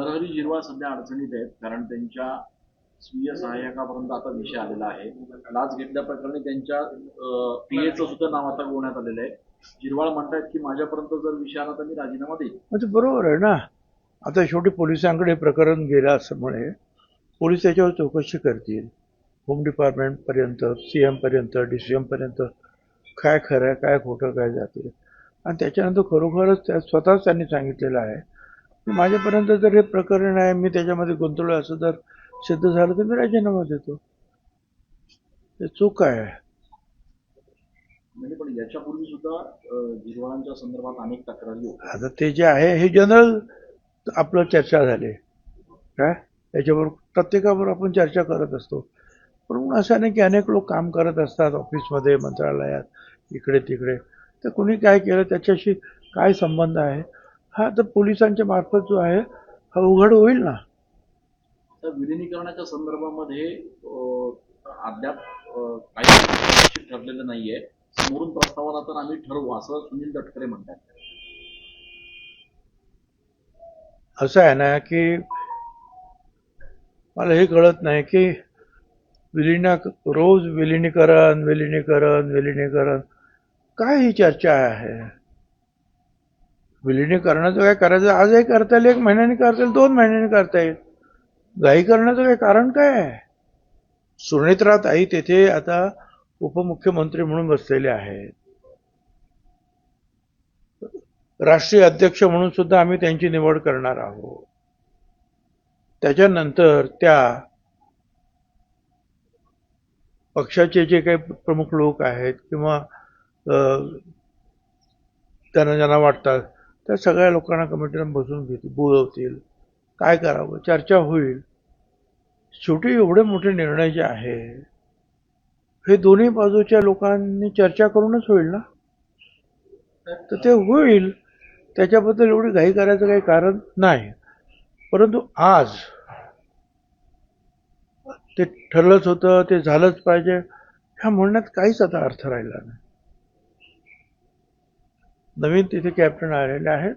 नरहरी जिरवा सध्या अडचणीत आहेत कारण त्यांच्या स्वीय सहाय्यकापर्यंत आता विषय आलेला आहे. लाच घेतल्या प्रकरणी त्यांच्या पीएचं सुद्धा नाव आता गोवण्यात आलेलं आहे. जिरवाळ म्हणतायत की माझ्यापर्यंत जर विषय आला तर मी राजीनामा देईन. म्हणजे बरोबर आहे ना. आता शेवटी पोलिसांकडे प्रकरण गेलं असल्यामुळे पोलीस त्याच्यावर चौकशी करतील. होम डिपार्टमेंटपर्यंत सी एमपर्यंत डी सी एमपर्यंत काय खरं आहे काय खोटं काय जाते आणि त्याच्यानंतर खरोखरच त्या स्वतःच त्यांनी सांगितलेलं आहे माझ्यापर्यंत जर हे प्रकरण आहे मी त्याच्यामध्ये गुंतवलं असं जर सिद्ध झालं तर मी राजीनामा देतो. हे चूक आहे. म्हणजे पण याच्यापूर्वी सुद्धा जिरवाळांच्या संदर्भात अनेक तक्रारी होत्या. आता ते जे आहे हे जनरल आपलं चर्चा झाली. काय? त्याच्यावर प्रत्येकावर आपण चर्चा करत असतो. पण असं नाही की अनेक लोक काम करत असतात ऑफिसमध्ये मंत्रालयात इकडे तिकडे तर कुणी काय केलं? त्याच्याशी काय संबंध आहे? हा तर पोलिसांच्या मार्फत जो आहे हा उघड होईल ना? तर विलिनीकरणाच्या संदर्भामध्ये अद्याप काही ठरलेलं नाहीये. समोरून प्रस्तावाला तर आम्ही ठरवू असं सुनील तटकरे म्हणतात. असं आहे ना की मला हे कळत नाही की विलिना रोज विलिनीकरण विलिनीकरण विलिनीकरण काय ही चर्चा आहे? विलिनीकरणाचं काय करायचं? आजही करता येईल एक महिन्याने करता येईल दोन महिन्याने करता येईल. गाई करण्याचं काय कारण काय आहे? सुनेत्रा ताई तेथे आता उपमुख्यमंत्री म्हणून बसलेले आहेत राष्ट्रीय अध्यक्ष म्हणून सुद्धा आम्ही त्यांची निवड करणार आहोत. त्याच्यानंतर त्या पक्षाचे जे काही प्रमुख लोक आहेत किंवा त्यांना ज्यांना वाटतात त्या सगळ्या लोकांना कमिटीला बसून घेतील बोलवतील. काय करावं? चर्चा होईल. शेवटी एवढे मोठे निर्णय जे आहे हे दोन्ही बाजूच्या लोकांनी चर्चा करूनच होईल ना? तर ते होईल. त्याच्याबद्दल एवढी घाई करायचं काही कारण नाही. परंतु आज ते ठरलंच होतं ते झालंच पाहिजे. ह्या म्हणण्यात काहीच आता अर्थ राहिला नाही. नवीन तिथे कॅप्टन आलेले आहेत.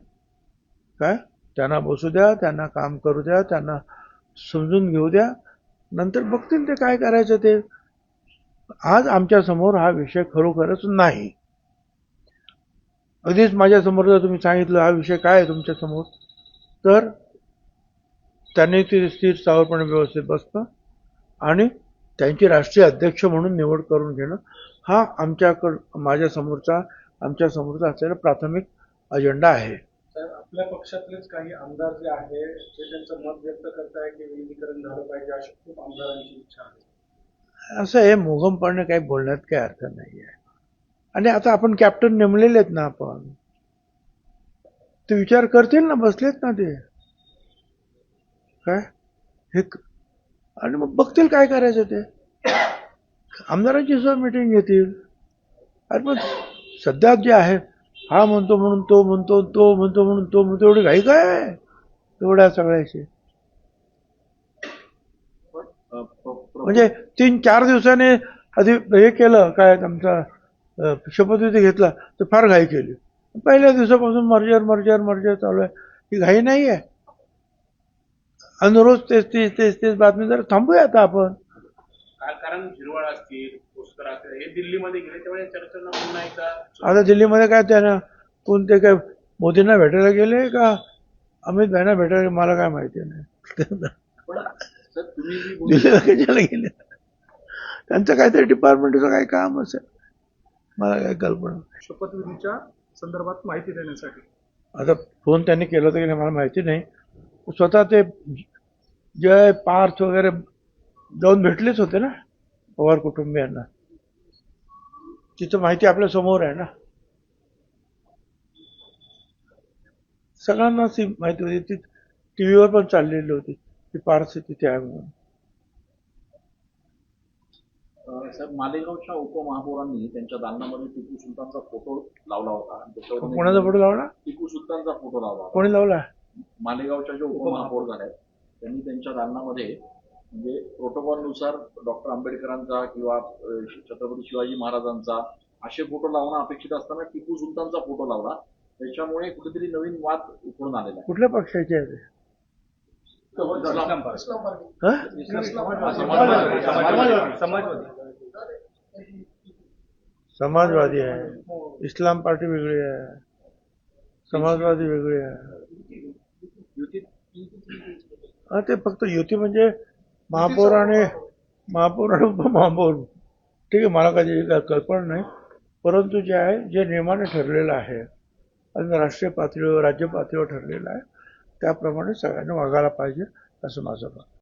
काय? त्यांना बसू द्या त्यांना काम करू द्या त्यांना समजून घेऊ द्या. नंतर बघतील ते काय करायचं ते. आज आमच्यासमोर हा विषय खरोखरच नाही. अगदीच माझ्यासमोर जर तुम्ही सांगितलं हा विषय काय आहे तुमच्यासमोर तर त्यांनी ते स्थिर सावरपणे व्यवस्थित बसतं आणि त्यांची राष्ट्रीय अध्यक्ष म्हणून निवड करून घेणं हा आमच्याकड माझ्यासमोरचा आमच्या समोरचा असलेला प्राथमिक अजेंडा आहे. आपल्या पक्षातलेच काही आमदार जे आहे ते त्यांचं मत व्यक्त करताय की विलीनीकरण झालं पाहिजे अशी खूप आमदारांची इच्छा आहे. असं आहे मोगमपणे काही बोलण्यात काही अर्थ नाही आहे. आणि आता आपण कॅप्टन नेमलेले आहेत ना आपण. ते विचार करतील ना बसलेत ना ते. काय? हे आणि मग बघतील काय करायचं ते. आमदारांची सुद्धा मिटिंग घेतील. अरे पण सध्या जे आहे हा म्हणतो म्हणून तो म्हणतो तो म्हणतो म्हणून तो म्हणतो एवढी घाई काय आहे? एवढ्या सगळ्याची म्हणजे तीन चार दिवसाने आधी हे केलं काय आमचा शपथविधी घेतला तर फार घाई केली. पहिल्या दिवसापासून मर्जर मर्जर मर्जर चालू आहे. ही घाई नाही आहे. अनुरोध तेच तेच तेच तेच बातमी जरा थांबूया आता आपण. कारण झिरवाळ असतील पुष्कर असतील हे दिल्लीमध्ये गेले त्यामुळे चर्चांना पुन्हा एकदा आता दिल्लीमध्ये काय त्यानं कोणते काय मोदींना भेटायला गेले का अमित भाईंना भेटायला गेले? मला काय माहिती नाही. पण सर तुम्ही जी भूमिका- दिल्लीला कशाला गेले? त्यांचं काहीतरी डिपार्टमेंटचं काही काम असेल. मला काही कल्पना. शपथविधीच्या संदर्भात माहिती देण्यासाठी. आता फोन त्यांनी केला होता की नाही मला माहिती नाही. स्वतः ते जय पार्थ वगैरे जाऊन भेटलेच होते ना पवार कुटुंबियांना. तिथं माहिती आपल्यासमोर आहे ना. सगळ्यांनाच ती माहिती होती. ती टी व्हीवर पण चाललेली होती. की पार्थ तिथे आहे म्हणून. मालेगावच्या उपमहापौरांनी त्यांच्या दालनामध्ये टिपू सुलतानचा फोटो लावला होता. कोणाचा फोटो लावला? टिपू सुलतानचा फोटो लावला कोणी लावला? मालेगावच्या ज्या उपमहापौर झाल्या आहेत, त्यांनी त्यांच्या दालनामध्ये म्हणजे प्रोटोकॉलनुसार डॉक्टर आंबेडकरांचा किंवा छत्रपती शिवाजी महाराजांचा असे फोटो लावणं अपेक्षित असताना टिपू सुलतानचा फोटो लावला. त्याच्यामुळे कुठेतरी नवीन वाद उठून आलेला कुठल्या पक्षाचे? समाजवादी आहे. इस्लाम पार्टी वेगळी आहे. समाजवादी वेगळी आहे. ते फक्त युती म्हणजे महापौर आणि महापौर आणि उपमहापौर ठीक आहे मला कधी काही कल्पना नाही. परंतु जे आहे जे नियमाने ठरलेलं आहे आणि राष्ट्रीय पातळीवर राज्य पातळीवर ठरलेलं आहे त्याप्रमाणे सगळ्यांनी वागायला पाहिजे असं माझं मत